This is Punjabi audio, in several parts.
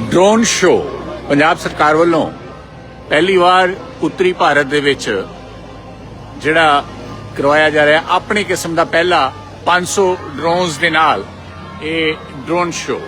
ਡਰੋਨ ਸ਼ੋ ਪੰਜਾਬ ਸਰਕਾਰ ਵੱਲੋਂ ਪਹਿਲੀ ਵਾਰ ਉੱਤਰੀ ਭਾਰਤ ਦੇ ਵਿੱਚ ਜਿਹੜਾ ਕਰਵਾਇਆ ਜਾ ਰਿਹਾ, ਆਪਣੀ ਕਿਸਮ ਦਾ ਪਹਿਲਾ 500 ਡਰੋਨਸ ਦੇ ਨਾਲ ਇਹ ਡਰੋਨ ਸ਼ੋ।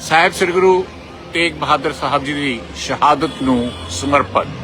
ਸਾਹਿਬ ਸ੍ਰੀ ਗੁਰੂ ਤੇਗ ਬਹਾਦਰ ਸਾਹਿਬ ਜੀ ਦੀ ਸ਼ਹਾਦਤ ਨੂੰ ਸਮਰਪਿਤ।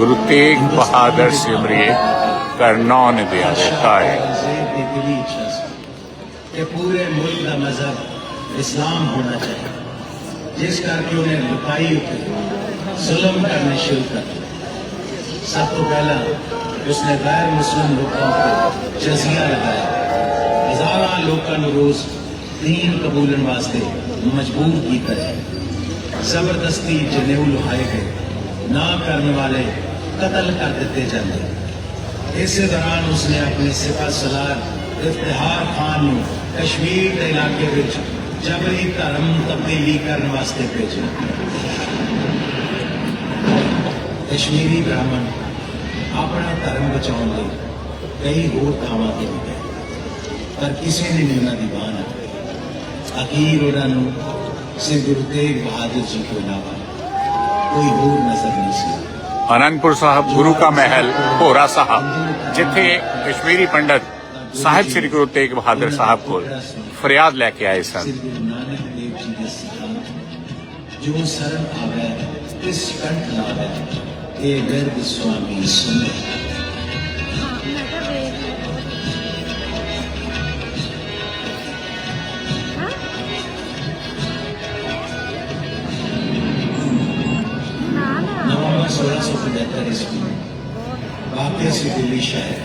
ਗੁਰੂ ਤੇਗ ਬਹਾਦਰ ਸਿਮਰਿਏ ਕਰਨੌ ਨਿਦਿਆ ਕਾਏ ਦੀ ਦਿਲੀ ਇੱਛਾ ਸੀ ਕਿ ਪੂਰੇ ਮੁਲਕ ਦਾ ਮਜ਼ਹਬ ਇਸਲਾਮ ਹੋਣਾ ਚਾਹੀਦਾ ਜਿਸ ਕਰਕੇ ਉਹਨੇ ਲੁਕਾਈ ਉੱਤੇ ਜ਼ੁਲਮ ਕਰਨੇ ਸ਼ੁਰੂ ਕਰ ਦਿੱਤੇ ਸਭ ਤੋਂ ਪਹਿਲਾਂ ਉਸਨੇ ਗੈਰ ਮੁਸਲਿਮ ਲੋਕਾਂ ਉੱਤੇ ਜਜ਼ੀਆ ਲਗਾਇਆ ਹਜ਼ਾਰਾਂ ਲੋਕਾਂ ਨੂੰ ਰੋਜ਼ ਦੀਨ ਕਬੂਲਣ ਵਾਸਤੇ ਮਜਬੂਰ ਕੀਤਾ ਹੈ ਜ਼ਬਰਦਸਤੀ ਜਨੇਊ ਲੁਹਾਏ ਗਏ ਨਾ ਕਰਨ ਵਾਲੇ ਕਤਲ ਕਰ ਦਿੱਤੇ ਜਾਂਦੇ ਇਸੇ ਦੌਰਾਨ ਉਸਨੇ ਆਪਣੇ ਸਿਪਾ ਸਲਾਰ ਇਫਤਿਹਾਰ ਖਾਨ ਨੂੰ ਕਸ਼ਮੀਰ ਦੇ ਇਲਾਕੇ ਵਿੱਚ ਜਬਰੀ ਧਰਮ ਤਬਦੀਲੀ ਕਰਨ ਵਾਸਤੇ ਭੇਜਿਆ ਕਸ਼ਮੀਰੀ ਬ੍ਰਾਹਮਣ ਆਪਣਾ ਧਰਮ ਬਚਾਉਣ ਲਈ ਕਈ ਹੋਰ ਥਾਵਾਂ ਤੇ ਵੀ ਗਏ ਪਰ ਕਿਸੇ ਨੇ ਨਹੀਂ ਉਹਨਾਂ ਦੀ ਬਾਹ ਨਾ ਫੜੀ। ਅਖੀਰ ਉਹਨਾਂ ਨੂੰ ਸ੍ਰੀ ਗੁਰੂ ਤੇਗ ਬਹਾਦਰ ਜੀ ਤੋਂ ਇਲਾਵਾ ਕੋਈ ਹੋਰ ਨਜ਼ਰ ਨਹੀਂ ਸੀ ਆਨੰਦਪੁਰ ਸਾਹਿਬ ਗੁਰੂ ਕਾ ਮਹਿਲ ਭੋਰਾ ਸਾਹਿਬ ਜਿੱਥੇ ਕਸ਼ਮੀਰੀ ਪੰਡਤ ਸਾਹਿਬ ਸ੍ਰੀ ਗੁਰੂ ਤੇਗ ਬਹਾਦਰ ਸਾਹਿਬ ਕੋਲ ਫਰਿਆਦ ਲੈ ਕੇ ਆਏ ਸਨ ਸ੍ਰੀ ਗੁਰੂ ਨਾਨਕ ਦੇਵ ਜੀ ਦੇ ਸਿਧਾਂਤ ਜੋ ਸਰਲ ਆਵੇ ਤਿਸ ਕੰਠ ਲਾਵੇ ਇਹ ਗਰਭ ਸੁਆਮੀ ਸੁਨੇ सोलह सौ पचहत्तर ईस्वी वाकई से दिल्ली शहर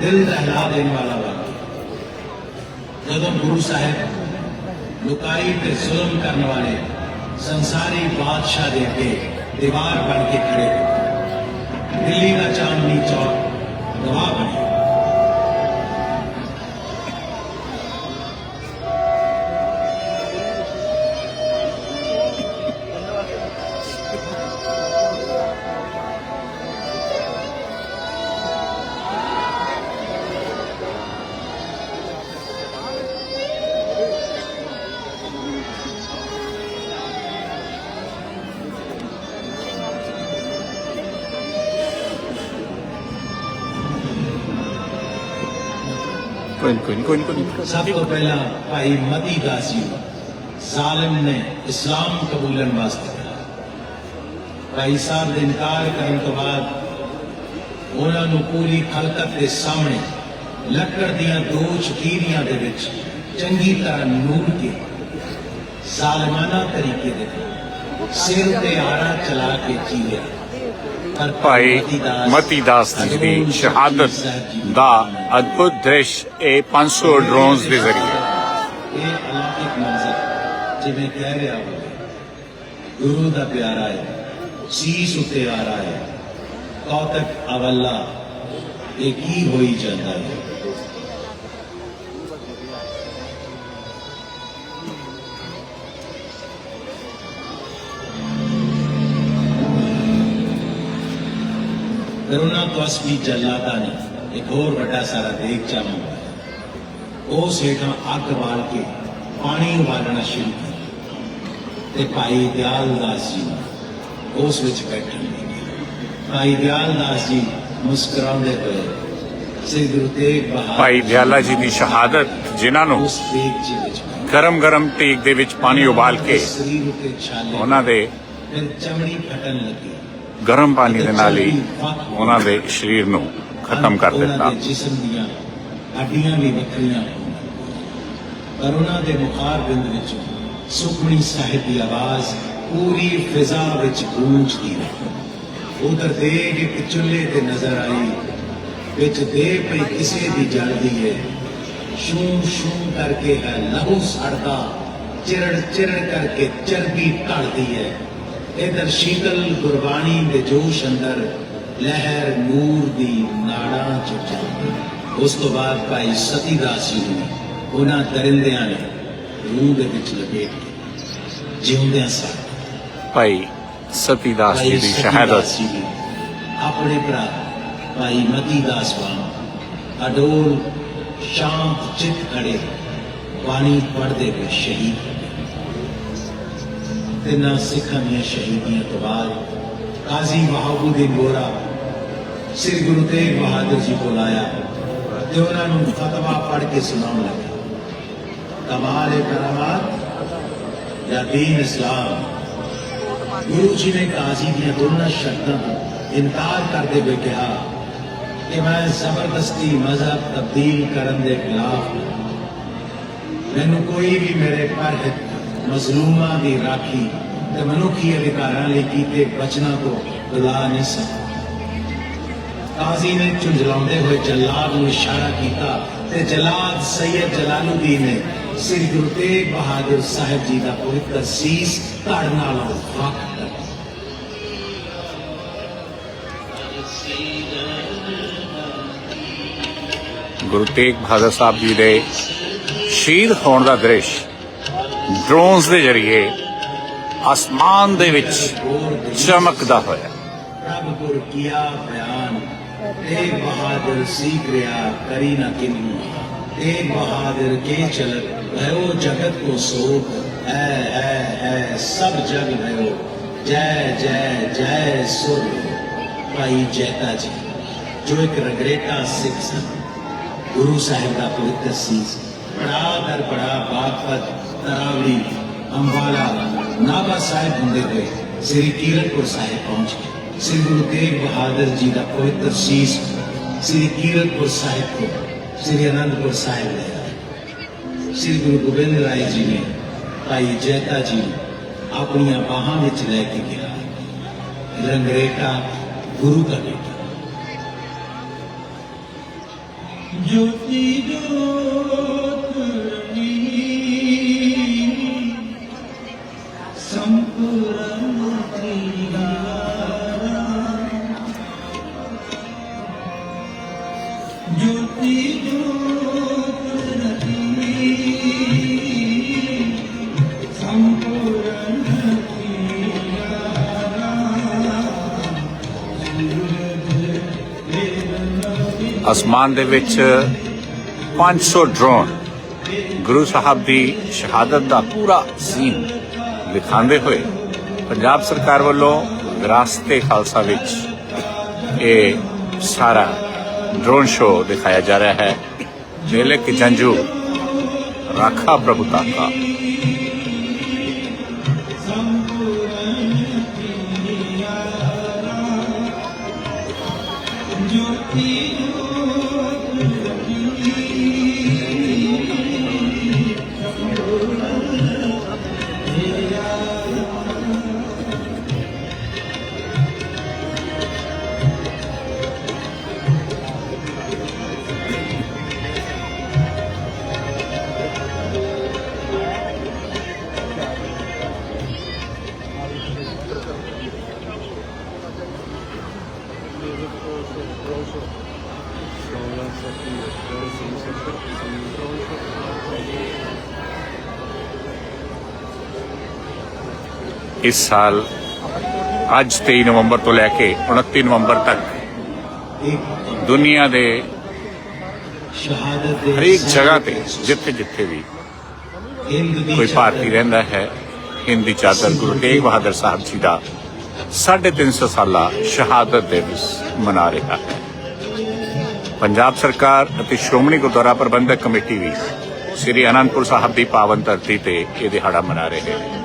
दिल दहला देने वाला वाकई ਜਦੋਂ ਗੁਰੂ ਸਾਹਿਬ ਲੁਕਾਈ ਤੇ ਜ਼ੁਲਮ ਕਰਨ ਵਾਲੇ ਸੰਸਾਰੀ ਬਾਦਸ਼ਾਹ ਦੇ ਅੱਗੇ ਦੀਵਾਰ ਬਣ ਕੇ ਖੜੇ ਹੋਏ ਦਿੱਲੀ ਦਾ ਚਾਂਦਨੀ ਚੌਕ ਗਵਾਹ ਬਣੇ ਕੋਈ ਕੋਈ ਕੋਈ ਕੋਈ ਸਭ ਤੋਂ ਪਹਿਲਾਂ ਭਾਈ ਮਤੀ ਦਾਸ ਜੀ ਜ਼ਾਲਿਮ ਨੇ ਇਸਲਾਮ ਕਬੂਲਣ ਭਾਈ ਸਾਹਿਬ ਦੇ ਇਨਕਾਰ ਕਰਨ ਤੋਂ ਬਾਅਦ ਉਹਨਾਂ ਨੂੰ ਪੂਰੀ ਖਲਕਤ ਦੇ ਸਾਹਮਣੇ ਲੱਕੜ ਦੀਆਂ ਦੋ ਚਕੀਰੀਆਂ ਦੇ ਵਿੱਚ ਚੰਗੀ ਤਰ੍ਹਾਂ ਨੂਰ ਕੇ ਜ਼ਾਲਮਾਨਾ ਤਰੀਕੇ ਦੇ ਨਾਲ ਸਿਰ ਤੇ ਆਰਾ ਚਲਾ ਕੇ ਜੀਵਿਆ ਪਰ ਭਾਈ ਮਤੀ ਜੀ ਦੀ ਸ਼ਹਾਦਤ ਦਾ ਅਦਭੁਤ ਦ੍ਰਿਸ਼ ਇਹ 500 ਡਰੋਨਸ ਦੇ ਜ਼ਰੀਏ। ਇਹ ਅਲੌਕਿਕ ਮੰਜ਼ਰ ਜਿਵੇਂ ਕਹਿ ਰਿਹਾ ਗੁਰੂ ਦਾ ਪਿਆਰਾ ਹੈ, ਸੀਸ ਉਤੇ ਆ ਰਹਾ ਹੈ। ਕੌਤਕ ਅਵੱਲਾ, ਇਹ ਕੀ ਹੋਈ ਜਾਂਦਾ ਹੈ? ਕਰੁਣਾ ਤੋਂ ਅਸਲੀ ਜਲਾਦਾ ਨੇ ਇੱਕ ਹੋਰ ਵੱਡਾ ਸਾਰਾ ਦੇਖ ਚਾਵਾਂ ਉਸ ਹੇਠਾਂ ਅੱਗ ਬਾਲ ਕੇ ਪਾਣੀ ਉਬਾਲਣਾ ਸ਼ੁਰੂ ਕੀਤਾ ਤੇ ਭਾਈ ਦਿਆਲ ਦਾਸ ਜੀ ਉਸ ਵਿੱਚ ਬੈਠਣ ਲੱਗੇ ਭਾਈ ਦਿਆਲ ਦਾਸ ਜੀ ਮੁਸਕਰਾਉਂਦੇ ਹੋਏ ਸ੍ਰੀ ਗੁਰੂ ਤੇਗ ਬਹਾਦਰ ਭਾਈ ਦਿਆਲਾ ਜੀ ਦੀ ਸ਼ਹਾਦਤ ਜਿਨ੍ਹਾਂ ਨੂੰ। ਗਰਮ ਗਰਮ ਤੇਗ ਦੇ ਵਿੱਚ ਪਾਣੀ ਉਬਾਲ ਕੇ ਉਹਨਾਂ ਦੇ ਚਮੜੀ ਫਟਣ ਲੱਗੀ। ਗਰਮ ਪਾਣੀ ਦੇ ਨਾਲ ਹੀ ਉਹਨਾਂ ਦੇ ਸਰੀਰ ਨੂੰ ਖਤਮ ਕਰ ਦਿੱਤਾ ਦੇ ਜਿਸਮ ਦੀਆਂ ਹੱਡੀਆਂ ਵੀ ਵੱਖਰੀਆਂ। ਪਰ ਉਹਨਾਂ ਦੇ ਮੁਖਾਰ ਬਿੰਦ ਵਿੱਚ ਸੁਖਮਣੀ ਸਾਹਿਬ ਦੀ ਆਵਾਜ਼ ਪੂਰੀ ਫਿਜ਼ਾ ਵਿੱਚ ਗੂੰਜਦੀ ਰਹੀ। ਉਧਰ ਦੇਗ ਇੱਕ ਚੁੱਲ੍ਹੇ ਤੇ ਨਜ਼ਰ ਆਈ ਵਿੱਚ ਦੇ ਪਈ ਕਿਸੇ ਦੀ ਜਲਦੀ ਹੈ ਸ਼ੂ ਸ਼ੂ ਕਰਕੇ ਹੈ ਲਹੂ ਸੜਦਾ ਚਿਰੜ ਚਿਰੜ ਕਰਕੇ ਚਰਬੀ ਢਲਦੀ ਹੈ ਇਧਰ ਸ਼ੀਤਲ ਗੁਰਬਾਣੀ ਦੇ ਜੋਸ਼ ਅੰਦਰ ਲਹਿਰ ਨੂਰ ਦੀ ਨਾੜਾਂ ਚ ਚੱਲਦੀ। ਉਸ ਤੋਂ ਬਾਅਦ ਭਾਈ ਸਤੀ ਦਾਸ ਜੀ ਨੇ ਉਹਨਾਂ ਦਰਿੰਦਿਆਂ ਨੇ ਰੂਹ ਦੇ ਵਿੱਚ ਲਪੇਟ ਕੇ ਜਿਉਂਦਿਆਂ ਸਾਰ ਭਾਈ ਸਤੀ ਦਾਸ ਜੀ ਦੀ ਸ਼ਹਾਦਤ। ਆਪਣੇ ਭਰਾ ਭਾਈ ਮਤੀ ਦਾਸ ਵਾਂਗ ਅਡੋਲ ਸ਼ਾਂਤ ਚਿੱਤ ਖੜੇ ਬਾਣੀ ਪੜ੍ਹਦੇ ਹੋਏ ਸ਼ਹੀਦ ਹੋ ਗਏ। ਤਿੰਨਾਂ ਸਿੱਖਾਂ ਦੀਆਂ ਸ਼ਹੀਦੀਆਂ ਤੋਂ ਬਾਅਦ ਕਾਜ਼ੀ ਵਹਾਬੁਦੀਨ ਗੋਰਾ ਸ੍ਰੀ ਗੁਰੂ ਤੇਗ ਬਹਾਦਰ ਜੀ ਕੋਲ ਆਇਆ ਤੇ ਉਹਨਾਂ ਨੂੰ ਫਤਵਾ ਪੜ੍ਹ ਕੇ ਸੁਣਾਉਣ ਲੱਗਾ ਕਮਾਲ ਕਰਾਮਾਤ ਜਾਂ ਦੀਨ ਇਸਲਾਮ ਗੁਰੂ ਜੀ ਨੇ ਕਾਜ਼ੀ ਦੀਆਂ ਦੋਨਾਂ ਸ਼ਰਤਾਂ ਦਾ ਇਨਕਾਰ ਕਰਦੇ ਹੋਏ ਕਿਹਾ ਕਿ ਮੈਂ ਜ਼ਬਰਦਸਤੀ ਮਜ਼ਹਬ ਤਬਦੀਲ ਕਰਨ ਦੇ ਖਿਲਾਫ ਹਾਂ। ਮਜ਼ਲੂਮਾਂ ਦੀ ਰਾਖੀ ਤੇ ਮਨੁੱਖੀ ਅਧਿਕਾਰਾਂ ਲਈ ਕੀਤੇ ਬਚਨਾਂ ਤੋਂ ਬੁਲਾ ਨਹੀਂ ਸਕਦਾ ਕਾਜ਼ੀ ਨੇ ਝੁੰਝਲਾਉਂਦੇ ਹੋਏ ਜੱਲਾਦ ਨੂੰ ਇਸ਼ਾਰਾ ਕੀਤਾ ਤੇ ਜੱਲਾਦ ਸੈਯਦ ਜਲਾਲੁਦੀਨ ਨੇ ਸ੍ਰੀ ਗੁਰੂ ਤੇਗ ਬਹਾਦਰ ਸਾਹਿਬ ਜੀ ਦਾ ਪਵਿੱਤਰ ਸੀਸ ਧੜ ਨਾਲ ਵੱਖ ਕਰ ਗੁਰੂ ਤੇਗ ਬਹਾਦਰ ਸਾਹਿਬ ਜੀ ਦੇ ਸ਼ਹੀਦ ਹੋਣ ਦਾ ਦ੍ਰਿਸ਼ ਡਰੋਨਸ ਦੇ ਜ਼ਰੀਏ ਅਸਮਾਨ ਦੇ ਵਿੱਚ ਚਮਕਦਾ ਹੋਇਆ ਪ੍ਰਭ ਗੁਰ ਕੀਆ ਬਿਆਨ ਤੇਗ ਬਹਾਦਰ ਸੀਖ ਰਿਆ ਕਰੀ ਨਾ ਕਿਨੂ ਤੇਗ ਬਹਾਦਰ ਕੇ ਚਲਤ ਭਇਓ ਜਗਤ ਕੋ ਸੋਖ ਹੈ ਹੈ ਹੈ ਸਭ ਜਗ ਭਇਓ ਜੈ ਜੈ ਜੈ ਸੁਰ ਭਾਈ ਜੈਤਾ ਜੀ ਜੋ ਇੱਕ ਰਗਰੇਟਾ ਸਿੱਖ ਸਨ ਗੁਰੂ ਸਾਹਿਬ ਦਾ ਪਵਿੱਤਰ ਸੀਸ ਬੜਾ ਦਰ ਬੜਾ ਬਾਗਪਤ تراوی امبالا، نابا صاحب ہوں ہوئے سری کیرتپور صاحب پہنچ گئے۔ سری گرو تیگ بہادر جی کا پوتر شیش سری کیرتپور صاحب کو، سری آنندپور صاحب لے آئے۔ سری گرو گوبند رائے جی نے ਭਾਈ ਜੈਤਾ ਜੀ ਆਪਣੀਆਂ ਬਾਹਾਂ ਵਿੱਚ ਲੈ ਕੇ ਗਿਆ ਰੰਗਰੇਟਾ ਗੁਰੂ ਦਾ ਬੇਟਾ ਜੋਤੀ ਅਸਮਾਨ ਦੇ ਵਿੱਚ 500 ਡਰੋਨ ਗੁਰੂ ਸਾਹਿਬ ਦੀ ਸ਼ਹਾਦਤ ਦਾ ਪੂਰਾ ਸੀਨ ਦਿਖਾਉਂਦੇ ਹੋਏ ਪੰਜਾਬ ਸਰਕਾਰ ਵੱਲੋਂ ਵਿਰਾਸਤੇ ਖਾਲਸਾ ਵਿੱਚ ਇਹ ਸਾਰਾ ਡਰੋਨ ਸ਼ੋਅ ਦਿਖਾਇਆ ਜਾ ਰਿਹਾ ਹੈ। ਜੇਲੇ ਕਿ ਜੰਜੂ, ਰਾਖਾ ਪ੍ਰਭੂ ਤਾਕਾ ਇਸ ਸਾਲ ਅੱਜ 23 ਨਵੰਬਰ ਤੋਂ ਲੈ ਕੇ 29 ਨਵੰਬਰ ਤੱਕ ਦੁਨੀਆ ਦੇ ਸ਼ਹਾਦਤ ਦੇ ਹਰੇਕ ਜਗ੍ਹਾ ਤੇ, ਜਿੱਥੇ ਜਿੱਥੇ ਵੀ ਕੋਈ ਭਾਰਤੀ ਰਹਿੰਦਾ ਹੈ, ਹਿੰਦੀ ਚਾਦਰ ਗੁਰੂ ਤੇਗ ਬਹਾਦਰ ਸਾਹਿਬ ਜੀ ਦਾ 350 ਸਾਲਾ ਸ਼ਹਾਦਤ ਦਿਵਸ ਮਨਾ ਰਿਹਾ ਹੈ। ਪੰਜਾਬ ਸਰਕਾਰ ਅਤੇ ਸ਼੍ਰੋਮਣੀ ਗੁਰਦੁਆਰਾ ਪ੍ਰਬੰਧਕ ਕਮੇਟੀ ਵੀ ਸ੍ਰੀ ਅਨੰਦਪੁਰ ਸਾਹਿਬ ਦੀ ਪਾਵਨ ਧਰਤੀ ਤੇ ਇਹ ਦਿਹਾੜਾ ਮਨਾ ਰਹੇ ਨੇ।